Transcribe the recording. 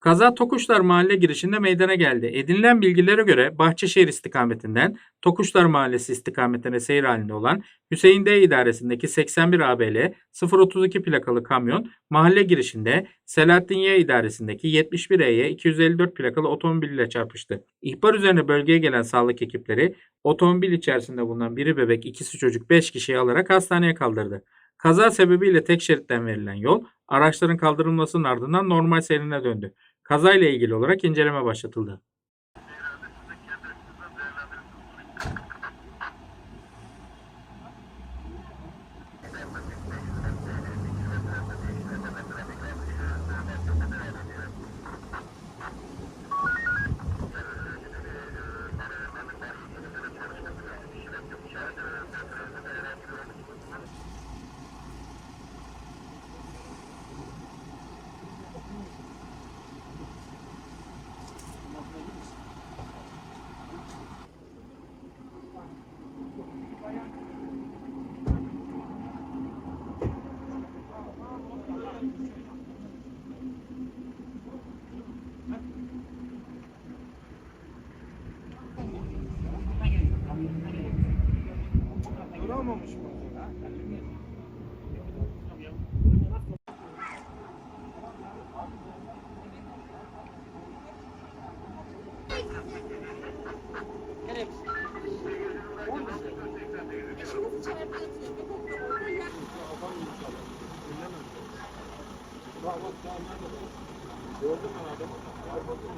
Kaza Tokuşlar mahalle girişinde meydana geldi. Edinilen bilgilere göre Bahçeşehir istikametinden Tokuşlar Mahallesi istikametine seyir halinde olan Hüseyin D idaresindeki 81 ABL 032 plakalı kamyon mahalle girişinde Selahattin Y idaresindeki 71 EY 254 plakalı otomobille çarpıştı. İhbar üzerine bölgeye gelen sağlık ekipleri otomobil içerisinde bulunan biri bebek, ikisi çocuk 5 kişiyi alarak hastaneye kaldırdı. Kaza sebebiyle tek şeritten verilen yol araçların kaldırılmasının ardından normal seyrine döndü. Kazayla ilgili olarak inceleme başlatıldı. Duramamış mı? Gördüm ben adamı. Var bakın.